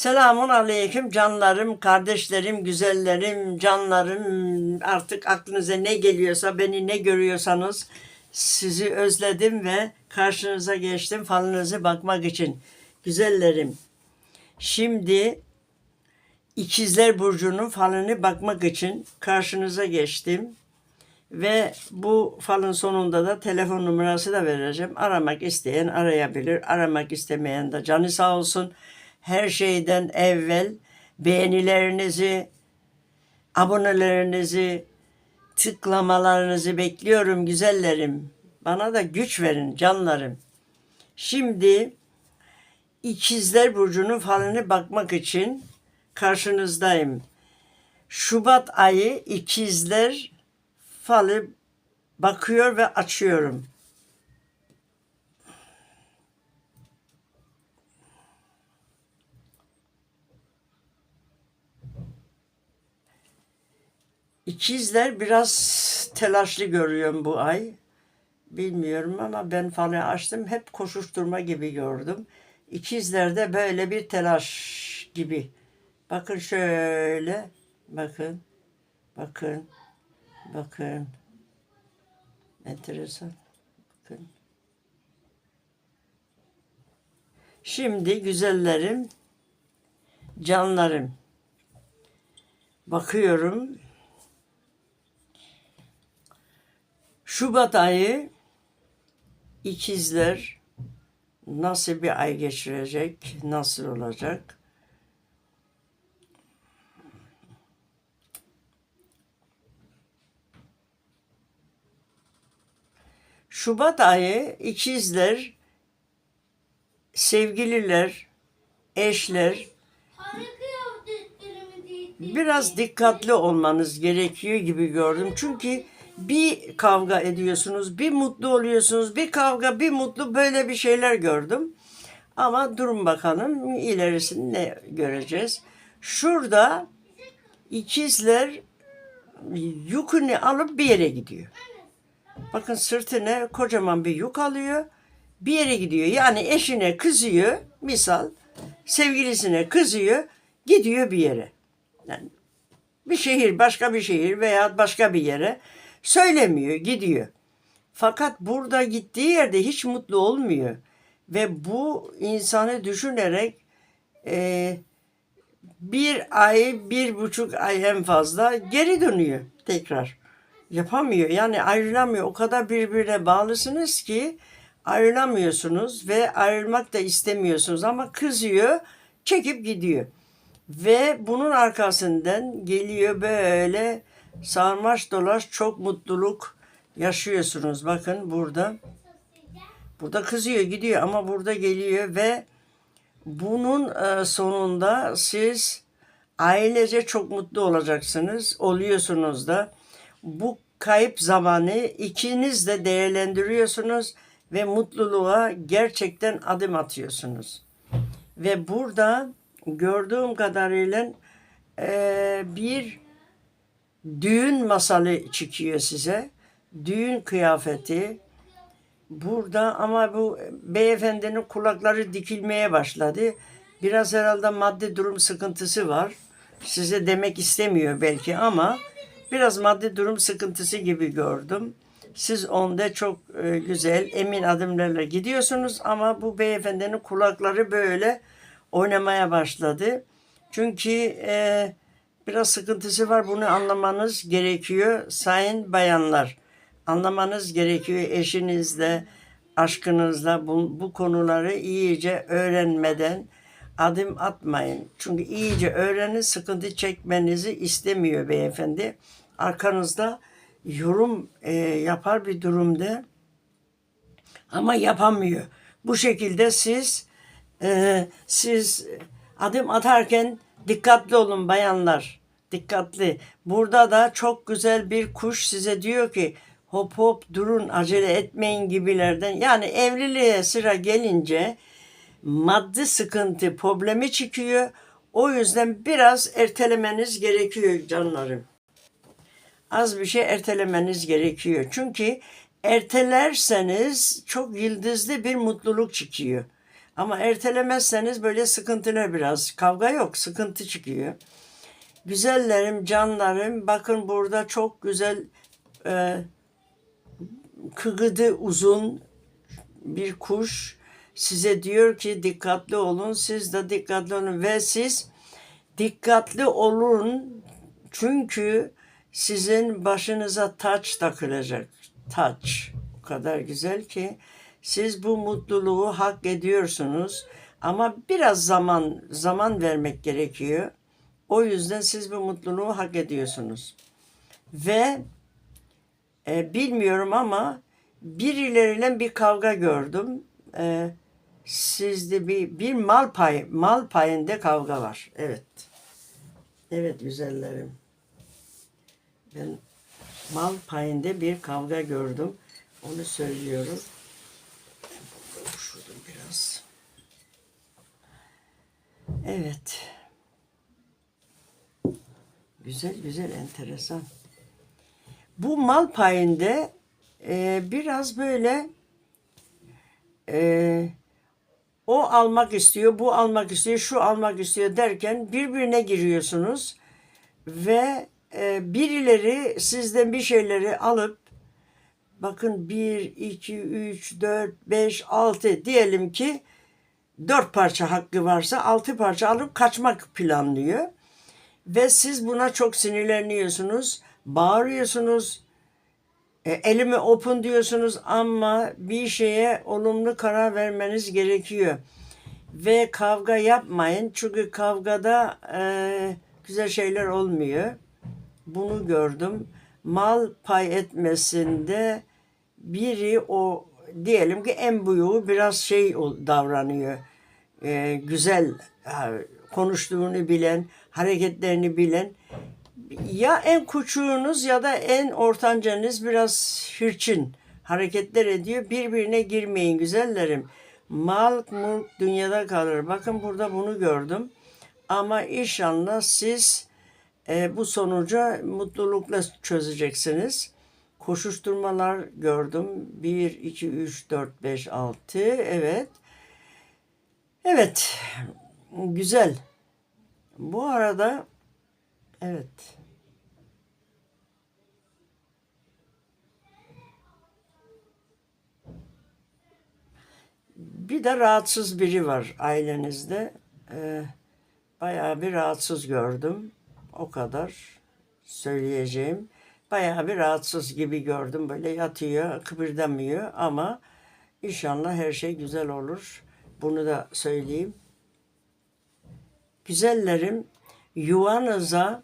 Selamun aleyküm canlarım, kardeşlerim, güzellerim, canlarım. Artık aklınıza ne geliyorsa, beni ne görüyorsanız sizi özledim ve karşınıza geçtim falınızı bakmak için. Güzellerim. Şimdi İkizler Burcu'nun falını bakmak için karşınıza geçtim. Ve bu falın sonunda da telefon numarası da vereceğim. Aramak isteyen arayabilir. Aramak istemeyen de canı sağ olsun. Her şeyden evvel beğenilerinizi, abonelerinizi, tıklamalarınızı bekliyorum güzellerim. Bana da güç verin canlarım. Şimdi İkizler Burcu'nun falını bakmak için karşınızdayım. Şubat ayı İkizler falı bakıyor ve açıyorum. İkizler biraz telaşlı görüyorum bu ay. Bilmiyorum ama ben falı açtım. Hep koşuşturma gibi gördüm. İkizlerde böyle bir telaş gibi. Bakın şöyle. Bakın. Bakın. Bakın. Enteresan. Bakın. Şimdi güzellerim, canlarım. Bakıyorum. Şubat ayı ikizler nasıl bir ay geçirecek, nasıl olacak? Şubat ayı ikizler, sevgililer, eşler biraz dikkatli olmanız gerekiyor gibi gördüm. Çünkü bir kavga ediyorsunuz, bir mutlu oluyorsunuz, bir kavga, bir mutlu böyle bir şeyler gördüm. Ama durun bakalım ilerisini ne göreceğiz. Şurada ikizler yükünü alıp bir yere gidiyor. Bakın sırtına kocaman bir yük alıyor. Bir yere gidiyor. Yani eşine kızıyor. Misal sevgilisine kızıyor. Gidiyor bir yere. Yani bir şehir, başka bir şehir veya başka bir yere söylemiyor, gidiyor. Fakat burada gittiği yerde hiç mutlu olmuyor. Ve bu insanı düşünerek e, bir ay, bir buçuk ay en fazla geri dönüyor tekrar. Yapamıyor. Yani ayrılamıyor. O kadar birbirine bağlısınız ki ayrılamıyorsunuz ve ayrılmak da istemiyorsunuz ama kızıyor, çekip gidiyor. Ve bunun arkasından geliyor böyle sarmaş dolaş çok mutluluk yaşıyorsunuz. Bakın burada. Burada kızıyor gidiyor ama burada geliyor ve bunun e, sonunda siz ailece çok mutlu olacaksınız. Oluyorsunuz da. Bu kayıp zamanı ikiniz de değerlendiriyorsunuz ve mutluluğa gerçekten adım atıyorsunuz. Ve burada gördüğüm kadarıyla e, bir düğün masalı çıkıyor size. Düğün kıyafeti. Burada ama bu beyefendinin kulakları dikilmeye başladı. Biraz herhalde maddi durum sıkıntısı var. Size demek istemiyor belki ama biraz maddi durum sıkıntısı gibi gördüm. Siz onda çok e, güzel, emin adımlarla gidiyorsunuz ama bu beyefendinin kulakları böyle oynamaya başladı. Çünkü e, biraz sıkıntısı var. Bunu anlamanız gerekiyor sayın bayanlar. Anlamanız gerekiyor eşinizle, aşkınızla bu, bu konuları iyice öğrenmeden adım atmayın. Çünkü iyice öğrenin sıkıntı çekmenizi istemiyor beyefendi. Arkanızda yorum e, yapar bir durumda ama yapamıyor. Bu şekilde siz e, siz adım atarken dikkatli olun bayanlar. Dikkatli. Burada da çok güzel bir kuş size diyor ki hop hop durun acele etmeyin gibilerden. Yani evliliğe sıra gelince maddi sıkıntı problemi çıkıyor. O yüzden biraz ertelemeniz gerekiyor canlarım az bir şey ertelemeniz gerekiyor. Çünkü ertelerseniz çok yıldızlı bir mutluluk çıkıyor. Ama ertelemezseniz böyle sıkıntılar biraz. Kavga yok, sıkıntı çıkıyor. Güzellerim, canlarım, bakın burada çok güzel e, kıgıdı uzun bir kuş size diyor ki dikkatli olun. Siz de dikkatli olun ve siz dikkatli olun çünkü sizin başınıza taç takılacak. Taç. O kadar güzel ki siz bu mutluluğu hak ediyorsunuz. Ama biraz zaman zaman vermek gerekiyor. O yüzden siz bu mutluluğu hak ediyorsunuz. Ve e, bilmiyorum ama birileriyle bir kavga gördüm. E, sizde bir bir mal pay mal payında kavga var. Evet. Evet güzellerim. Ben mal payında bir kavga gördüm. Onu söylüyorum. Ben Şurada biraz. Evet. Güzel güzel enteresan. Bu mal payında e, biraz böyle e, o almak istiyor, bu almak istiyor, şu almak istiyor derken birbirine giriyorsunuz ve e, birileri sizden bir şeyleri alıp bakın 1, 2, 3, 4, 5, 6 diyelim ki dört parça hakkı varsa altı parça alıp kaçmak planlıyor. Ve siz buna çok sinirleniyorsunuz, bağırıyorsunuz, e, elimi open diyorsunuz ama bir şeye olumlu karar vermeniz gerekiyor. Ve kavga yapmayın çünkü kavgada e, güzel şeyler olmuyor. Bunu gördüm. Mal pay etmesinde biri o diyelim ki en büyüğü biraz şey davranıyor. E, güzel konuştuğunu bilen, hareketlerini bilen ya en küçüğünüz ya da en ortancanız biraz hırçın hareketler ediyor. Birbirine girmeyin güzellerim. Mal mulk dünyada kalır. Bakın burada bunu gördüm. Ama inşallah siz e, bu sonucu mutlulukla çözeceksiniz. Koşuşturmalar gördüm. 1, 2, 3, 4, 5, 6. Evet. Evet. Güzel. Bu arada evet. Bir de rahatsız biri var ailenizde. Ee, bayağı bir rahatsız gördüm. O kadar söyleyeceğim. Bayağı bir rahatsız gibi gördüm. Böyle yatıyor, kıpırdamıyor ama inşallah her şey güzel olur. Bunu da söyleyeyim. Güzellerim, yuvanıza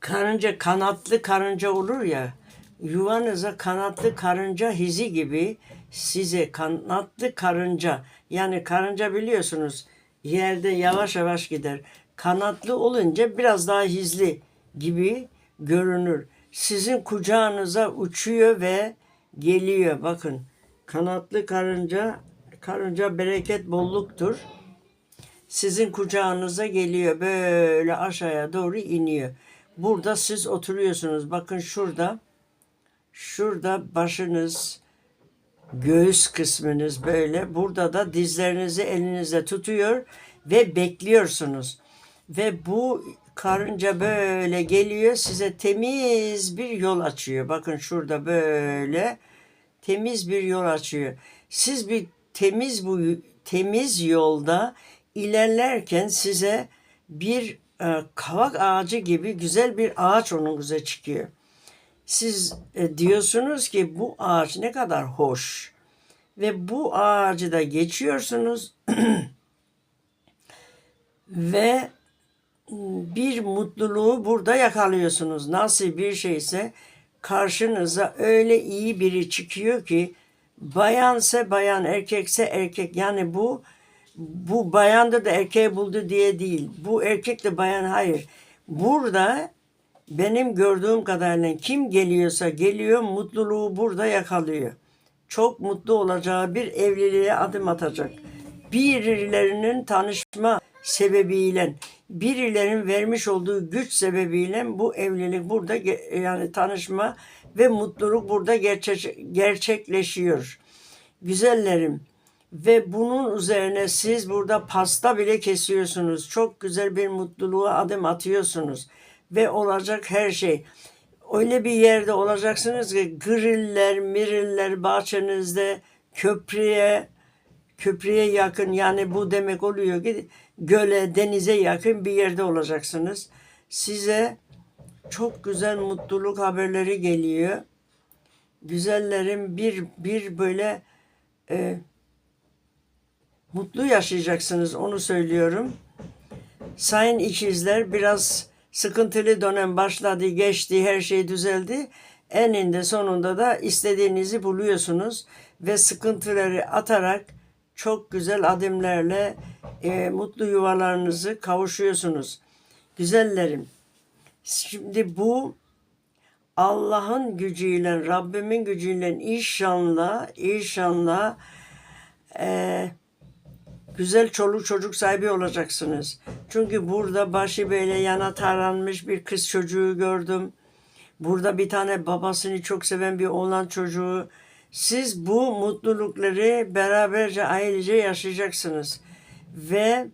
karınca kanatlı karınca olur ya yuvanıza kanatlı karınca hizi gibi size kanatlı karınca yani karınca biliyorsunuz yerde yavaş yavaş gider. Kanatlı olunca biraz daha hizli gibi görünür. Sizin kucağınıza uçuyor ve geliyor. Bakın kanatlı karınca karınca bereket bolluktur sizin kucağınıza geliyor böyle aşağıya doğru iniyor. Burada siz oturuyorsunuz. Bakın şurada şurada başınız göğüs kısmınız böyle. Burada da dizlerinizi elinizde tutuyor ve bekliyorsunuz. Ve bu karınca böyle geliyor size temiz bir yol açıyor. Bakın şurada böyle temiz bir yol açıyor. Siz bir temiz bu temiz yolda ilerlerken size bir e, kavak ağacı gibi güzel bir ağaç önünüze çıkıyor. Siz e, diyorsunuz ki bu ağaç ne kadar hoş ve bu ağacı da geçiyorsunuz ve bir mutluluğu burada yakalıyorsunuz. Nasıl bir şeyse karşınıza öyle iyi biri çıkıyor ki bayansa bayan, erkekse erkek. Yani bu bu bayandır da erkeği buldu diye değil. Bu erkek de bayan hayır. Burada benim gördüğüm kadarıyla kim geliyorsa geliyor mutluluğu burada yakalıyor. Çok mutlu olacağı bir evliliğe adım atacak. Birilerinin tanışma sebebiyle, birilerinin vermiş olduğu güç sebebiyle bu evlilik burada yani tanışma ve mutluluk burada gerçek, gerçekleşiyor. Güzellerim, Ve bunun üzerine siz burada pasta bile kesiyorsunuz. Çok güzel bir mutluluğa adım atıyorsunuz. Ve olacak her şey. Öyle bir yerde olacaksınız ki griller, miriller bahçenizde köprüye köprüye yakın yani bu demek oluyor ki göle, denize yakın bir yerde olacaksınız. Size çok güzel mutluluk haberleri geliyor. Güzellerin bir bir böyle e, mutlu yaşayacaksınız onu söylüyorum. Sayın ikizler biraz sıkıntılı dönem başladı, geçti, her şey düzeldi. Eninde sonunda da istediğinizi buluyorsunuz ve sıkıntıları atarak çok güzel adımlarla e, mutlu yuvalarınızı kavuşuyorsunuz. Güzellerim. Şimdi bu Allah'ın gücüyle, Rabbimin gücüyle inşallah, inşallah eee, güzel çoluk çocuk sahibi olacaksınız. Çünkü burada başı böyle yana taranmış bir kız çocuğu gördüm. Burada bir tane babasını çok seven bir oğlan çocuğu. Siz bu mutlulukları beraberce ailece yaşayacaksınız. Ve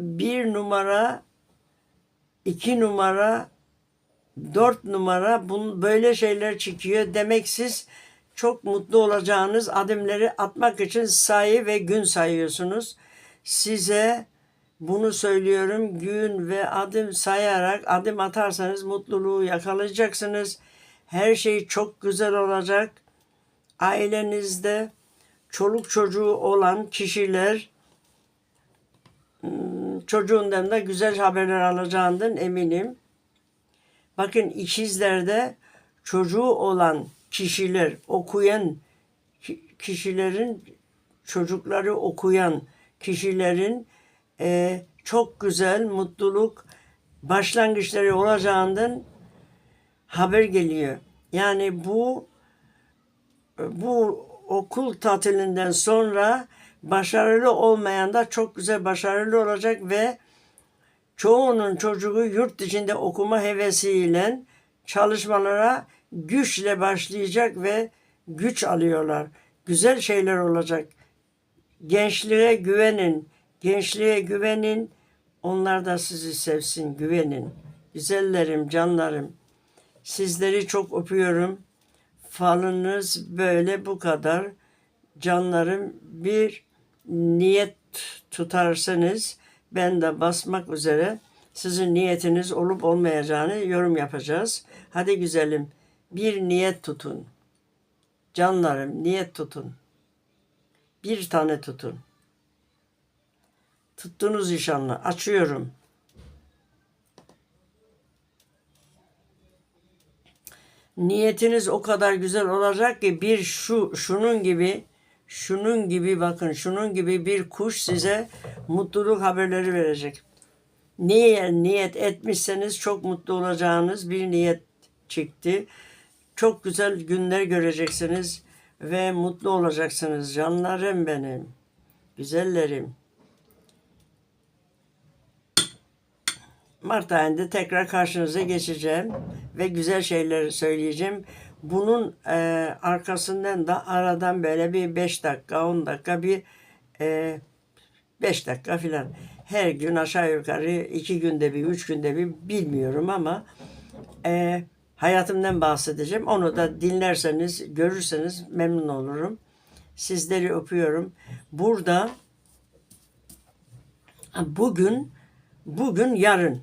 bir numara, iki numara, dört numara bun, böyle şeyler çıkıyor. Demek siz çok mutlu olacağınız adımları atmak için sayı ve gün sayıyorsunuz. Size bunu söylüyorum. Gün ve adım sayarak adım atarsanız mutluluğu yakalayacaksınız. Her şey çok güzel olacak. Ailenizde çoluk çocuğu olan kişiler hmm, çocuğundan da güzel haberler alacağından eminim. Bakın ikizlerde çocuğu olan kişiler, okuyan ki- kişilerin, çocukları okuyan kişilerin e, çok güzel mutluluk başlangıçları olacağından haber geliyor. Yani bu bu okul tatilinden sonra başarılı olmayan da çok güzel başarılı olacak ve çoğunun çocuğu yurt içinde okuma hevesiyle çalışmalara güçle başlayacak ve güç alıyorlar. Güzel şeyler olacak. Gençliğe güvenin. Gençliğe güvenin. Onlar da sizi sevsin. Güvenin. Güzellerim, canlarım. Sizleri çok öpüyorum. Falınız böyle bu kadar. Canlarım bir niyet tutarsanız ben de basmak üzere sizin niyetiniz olup olmayacağını yorum yapacağız. Hadi güzelim bir niyet tutun. Canlarım niyet tutun. Bir tane tutun. Tuttunuz inşallah. Açıyorum. Niyetiniz o kadar güzel olacak ki bir şu şunun gibi şunun gibi bakın şunun gibi bir kuş size mutluluk haberleri verecek. Neye niyet etmişseniz çok mutlu olacağınız bir niyet çıktı. Çok güzel günler göreceksiniz ve mutlu olacaksınız canlarım benim. Güzellerim. Mart ayında tekrar karşınıza geçeceğim ve güzel şeyler söyleyeceğim. Bunun e, arkasından da aradan böyle bir 5 dakika, 10 dakika bir 5 dakika filan her gün aşağı yukarı iki günde bir, üç günde bir bilmiyorum ama e, hayatımdan bahsedeceğim. Onu da dinlerseniz, görürseniz memnun olurum. Sizleri öpüyorum. Burada bugün, bugün yarın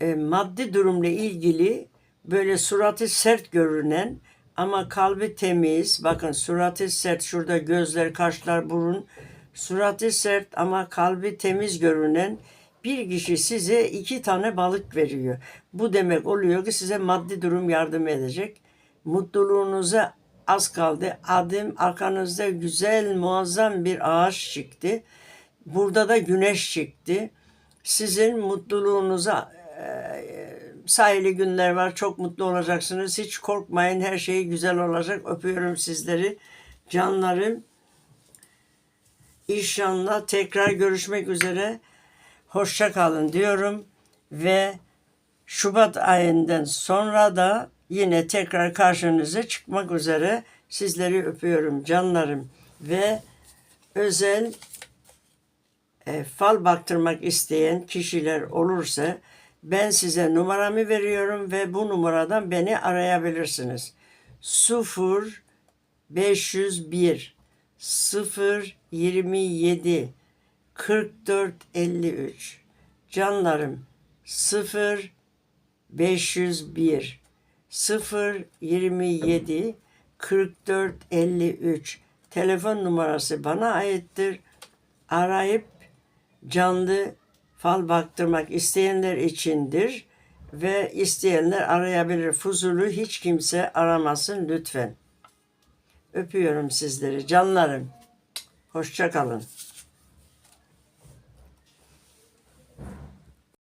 e, maddi durumla ilgili böyle suratı sert görünen ama kalbi temiz. Bakın suratı sert. Şurada gözler, kaşlar, burun. Suratı sert ama kalbi temiz görünen bir kişi size iki tane balık veriyor. Bu demek oluyor ki size maddi durum yardım edecek. Mutluluğunuza az kaldı. Adım arkanızda güzel muazzam bir ağaç çıktı. Burada da güneş çıktı. Sizin mutluluğunuza e, sahili günler var. Çok mutlu olacaksınız. Hiç korkmayın. Her şey güzel olacak. Öpüyorum sizleri. Canlarım. İnşallah tekrar görüşmek üzere. Hoşça kalın diyorum ve Şubat ayından sonra da yine tekrar karşınıza çıkmak üzere Sizleri öpüyorum canlarım ve özel e, fal baktırmak isteyen kişiler olursa ben size numaramı veriyorum ve bu numaradan beni arayabilirsiniz. 0 501 0 27 44 53 Canlarım 0 501 0 27 44 53 telefon numarası bana aittir. Arayıp canlı fal baktırmak isteyenler içindir ve isteyenler arayabilir. Fuzulu hiç kimse aramasın lütfen. Öpüyorum sizleri canlarım. Hoşça kalın.